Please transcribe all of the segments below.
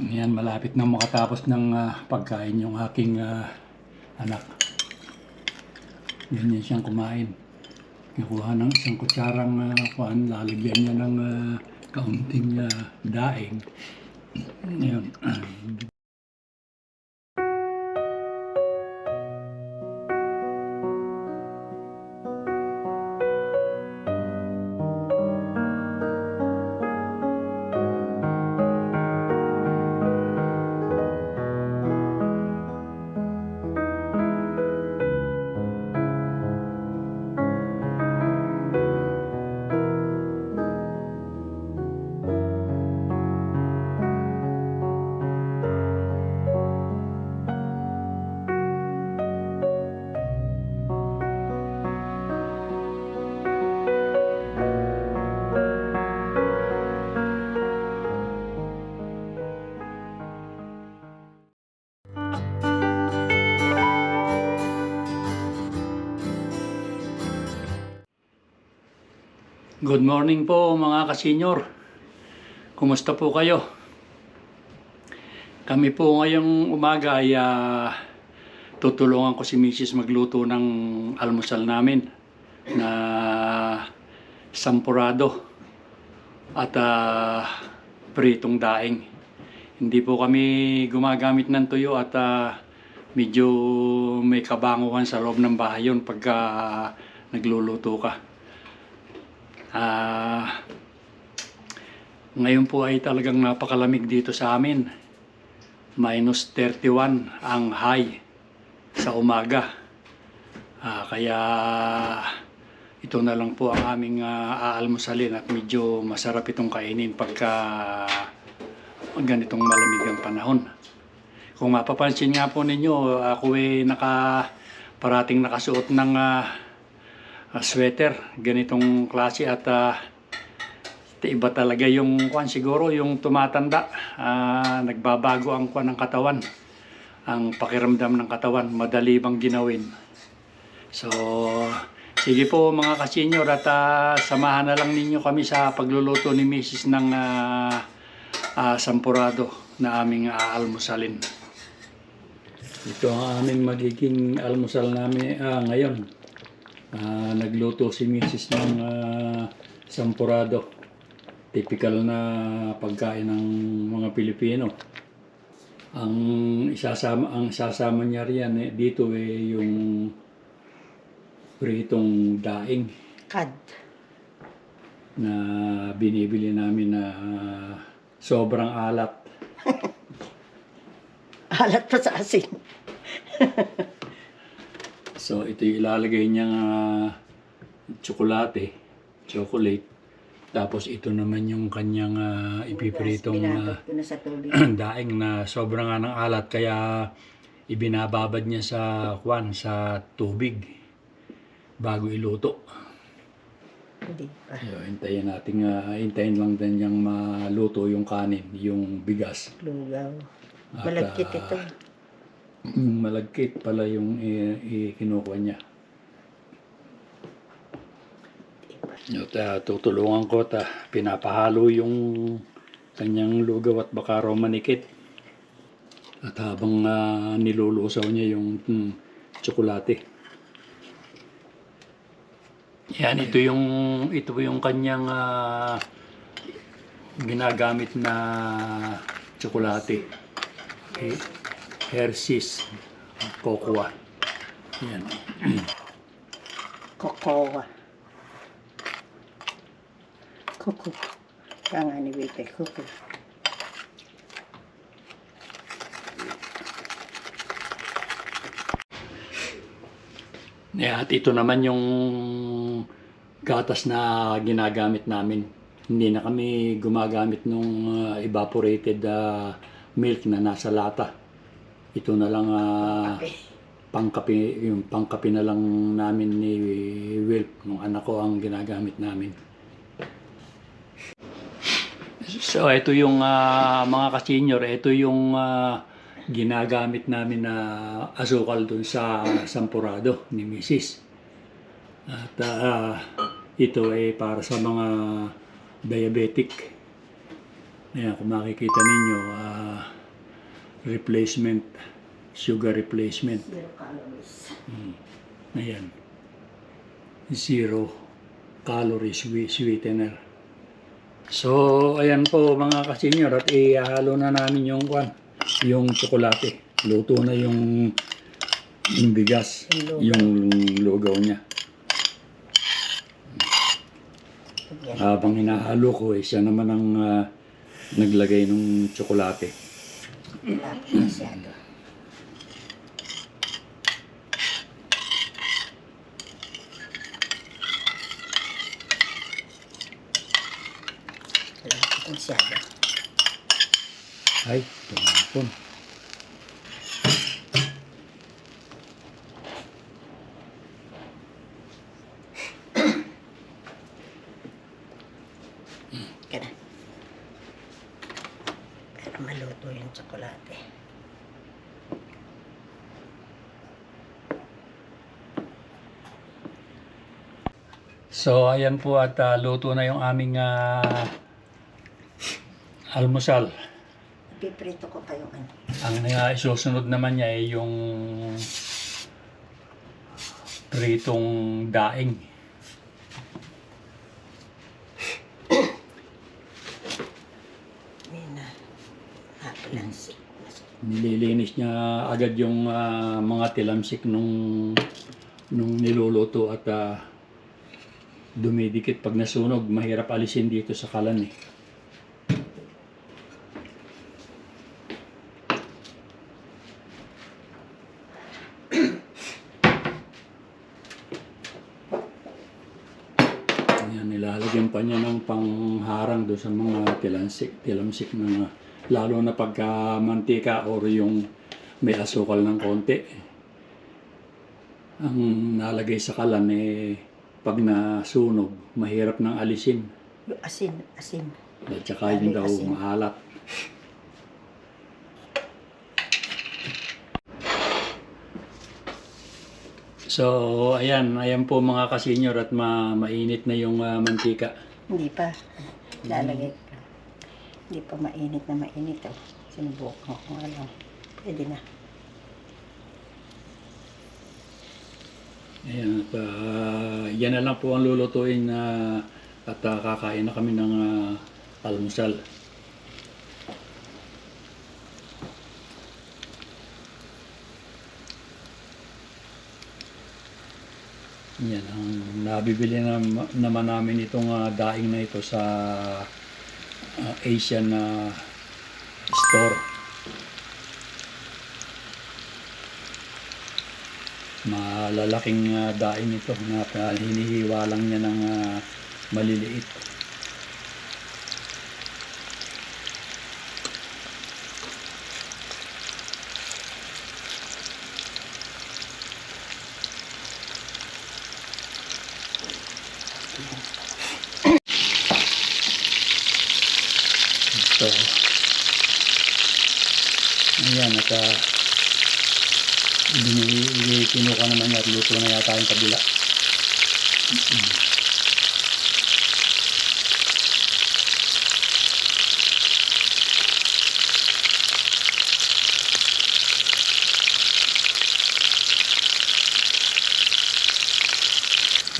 Yan, malapit na makatapos ng ah, pagkain yung aking ah, anak. Ganyan siyang kumain. Nakuha ng isang kutsarang uh, kuan, lalagyan niya ng ah, kaunting ah, daing. Yan. Good morning po mga kasenyor. Kumusta po kayo? Kami po ngayong umaga ay ah, tutulungan ko si Mrs. magluto ng almusal namin na sampurado at ah, pritong daing. Hindi po kami gumagamit ng tuyo at ah, medyo may kabanguhan sa loob ng bahay yun pagka nagluluto ka. Ah, ngayon po ay talagang napakalamig dito sa amin. Minus 31 ang high sa umaga. Ah, kaya ito na lang po ang aming ah, aalmusalin at medyo masarap itong kainin pagka ganitong malamig ang panahon. Kung mapapansin nga po ninyo, ako ay naka, parating nakasuot ng ah, ah, sweater, ganitong klase at ah, iba talaga yung kwan siguro yung tumatanda, ah, nagbabago ang kwan ng katawan, ang pakiramdam ng katawan, madali bang ginawin. So, sige po mga kasenyor at ah, samahan na lang ninyo kami sa pagluluto ni Mrs. ng ah, ah, sampurado na aming aalmusalin. Ito ang aming magiging almusal namin ah, ngayon. Ah, nagluto si Mrs. ng ah, sampurado. Typical na pagkain ng mga Pilipino. Ang isasama ang isasama niya riyan eh, dito eh yung pritong daing Kad. na binibili namin na ah, sobrang alat. Alat pa sa asin. So ito yung ilalagay niyang ah, tsokolate, chocolate. Tapos ito naman yung kanyang uh, sa tubig. daing na sobrang nga ng alat kaya ibinababad niya sa kwan sa tubig bago iluto. Hindi pa. So, hintayin natin, ah, hintayin lang din niyang maluto yung kanin, yung bigas. Lugaw. Malagkit ah, ito. Malagkit pala yung kinukuha niya. At uh, tutulungan ko at ah, pinapahalo yung kanyang lugaw at baka raw. At habang ah, nilulusaw niya yung mm, tsokolate. Yan, ito yung ito yung kanyang ah, ginagamit na tsokolate. Okay. Hershey's Cocoa. Yan. Kokowa. Koko. Kaya nga ni Bete, koko. Yeah, at ito naman yung gatas na ginagamit namin. Hindi na kami gumagamit nung uh, evaporated uh, milk na nasa lata. Ito na lang uh, pangkapi, yung pangkapi na lang namin ni Wilp, nung anak ko ang ginagamit namin. So ito yung ah, mga ka-senior, ito yung ah, ginagamit namin na asukal dun sa sampurado ni Mrs. At ah, ito ay para sa mga diabetic. Ayan, kung makikita ninyo, ah, replacement, sugar replacement. Zero calories. Ayan. Zero calories swe- sweetener. So, ayan po mga kasenyor at ihalo na namin yung kwan, yung tsokolate. Luto na yung yung bigas, Yung lugaw niya. Habang hinahalo ko, eh, siya naman ang ah, naglagay ng tsokolate. Masyado. Masyado. Ay, tumapon. Kaya na. Pero yung tsokolate. So, ayan po at ah, luto na yung aming ah, almusal. Piprito ko pa yung ano. Ang uh, isusunod naman niya ay yung pritong daing. Yun na. Hapalansi. Nililinis niya agad yung ah, mga tilamsik nung nung niluluto at ah, dumidikit pag nasunog. Mahirap alisin dito sa kalan eh. Yan, nilalagyan pa niya ng pangharang doon sa mga tilamsik, tilamsik na lalo na pagka mantika or yung may asukal ng konti. Ang nalagay sa kalan eh, pag nasunog, mahirap nang alisin. Asin, asin. At saka yun daw asin. maalat. So, ayan, ayan po mga kasenyor at ma mainit na yung ah, mantika. Hindi pa. Lalagay. Hindi pa mainit na mainit. Oh. Sinubukan ko lang. Pwede na. Ayan, at ah, yan na lang po ang lulutuin na at ah, kakain na kami ng ah, almusal. Yan, ang nabibili na, naman namin itong ah, daing na ito sa ah, Asian na store. malalaking uh, daing ito na uh, niya ng ah, maliliit. Ito. At uh, kinuha naman niya at luto na yata yung kabila.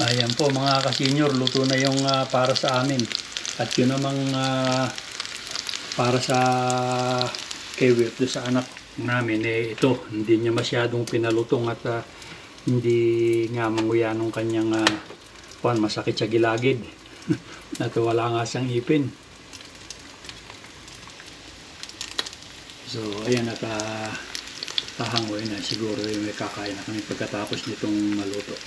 Ayan po mga kasenyor, luto na yung ah, para sa amin. At yun namang ah, para sa kay Whip, sa anak namin, eh, ito, hindi niya masyadong pinalutong at ah, hindi nga manguya nung kanyang uh, masakit sa gilagid. at wala nga siyang ipin. So, ayan at uh, tahangoy na siguro yung may kakain na kami pagkatapos nitong maluto.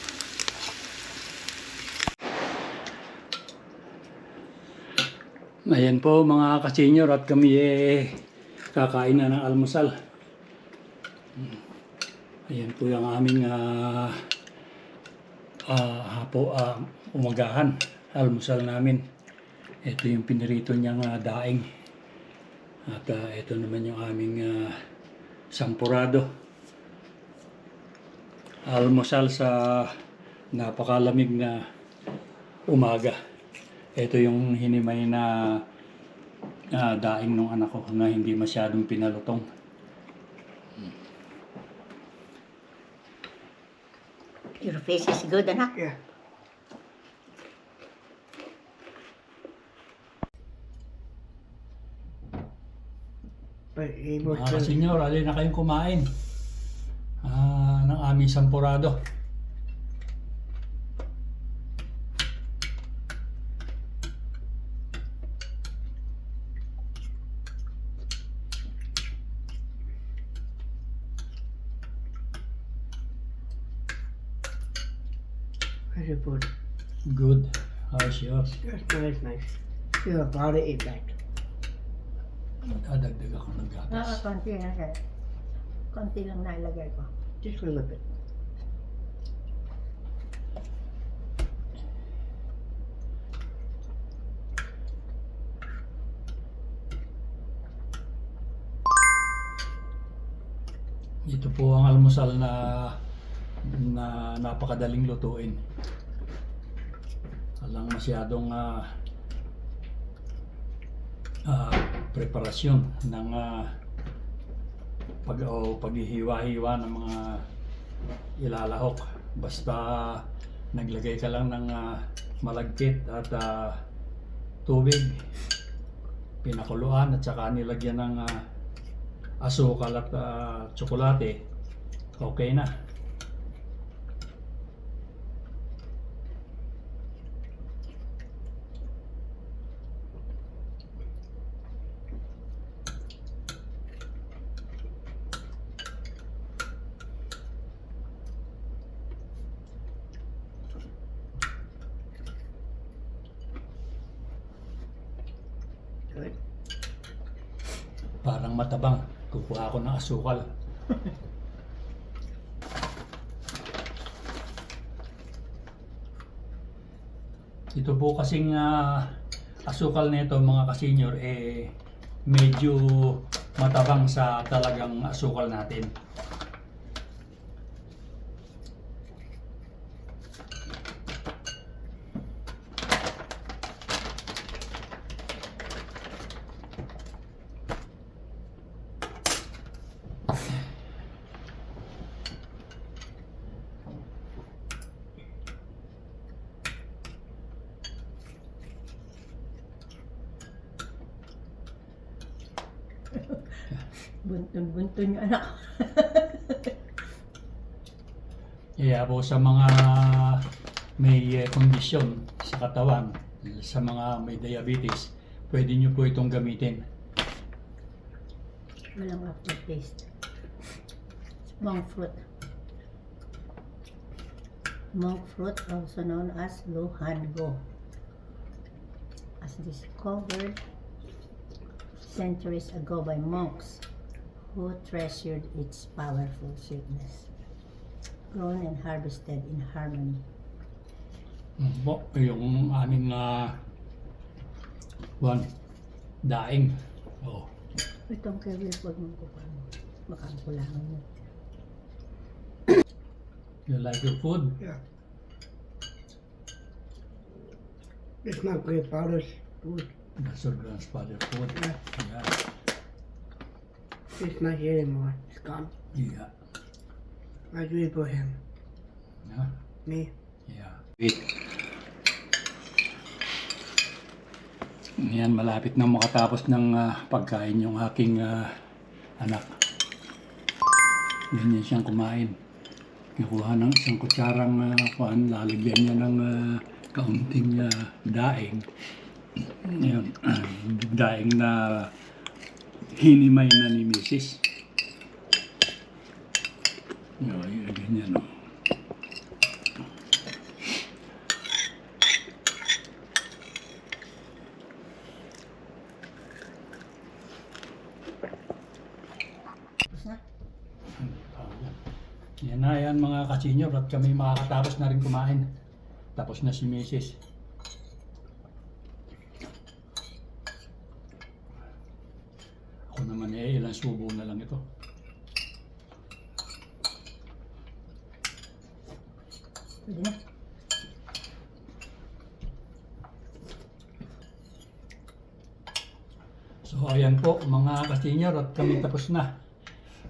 Ayan po mga kasenyor at kami eh kakain na ng almusal. Ayan po yung aming ah ah, hapo, ah, umagahan, almusal namin. Ito yung pinirito niyang ah, daing. At ah, ito naman yung aming ah, sampurado. Almusal sa napakalamig na umaga. Ito yung hinimay na ah, daing ng anak ko na hindi masyadong pinalutong. Face is good, anak. Yeah. Mga to kasenyor, alin na kayong kumain ah, ng aming sampurado. Very good. Good. How's yours? That's nice, nice. You have about to eat that. Dadagdag ako ng Ah, gatas. konti na kaya. Konti lang nailagay ko. Just a little bit. Ito po ang almusal na na napakadaling lutuin. Walang masyadong ah, ah, preparasyon ng ah, pag o paghihiwa-hiwa ng mga ilalahok. Basta naglagay ka lang ng ah, malagkit at ah, tubig, pinakuluan at saka nilagyan ng ah, asukal at ah, tsokolate, okay na. Good. Parang matabang. Kukuha ako ng asukal. Ito po kasing ah, asukal nito mga kasenyor eh medyo matabang sa talagang asukal natin. Buntun-buntun yung anak. Kaya po sa mga may eh, kondisyon sa katawan, sa mga may diabetes, pwede nyo po itong gamitin. Walang aftertaste. Monk fruit. Monk fruit, also known as Luhango, as discovered centuries ago by monks who treasured its powerful sweetness. Grown and harvested in harmony. Po, yung aming uh, one, daing. Oh, Itong career huwag mong kukuha mo. Baka ang kulangan mo. you like your food? Yeah. It's not great powders food. That's your grandfather food. Yeah. Yeah. It's not here anymore. It's gone. Yeah. I do it for him. Yeah. Me. Yeah. Wait. Yan, malapit na makatapos ng ah, pagkain yung aking ah, anak. Ganyan siyang kumain. Nakuha ng isang kutsarang uh, kuan, lalagyan niya ng ah, kaunting ah, daing. Yan, daing na hinimay na ni Mrs. Yan, ganyan. Oh. Tapos na. Yan na yan mga kasinyor at kami makakatapos na rin kumain. Tapos na si Mrs. naman eh, ilang subo na lang ito. Pwede na. ayan po mga ka-senior at kami tapos na.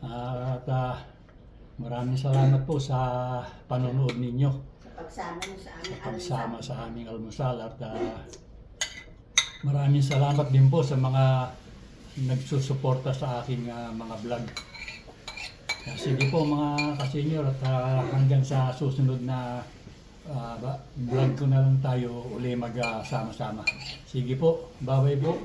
Ah, at ah, maraming salamat po sa panonood ninyo. Sa pagsama mo sa amin, Pagsama sa aming almusal at ah, maraming salamat din po sa mga nagsusuporta sa aking ah, mga vlog. Ah, Sige po mga ka-senior at ah, hanggang sa susunod na ba- vlog ko na lang tayo uli magsama-sama. Sige po, bye-bye po.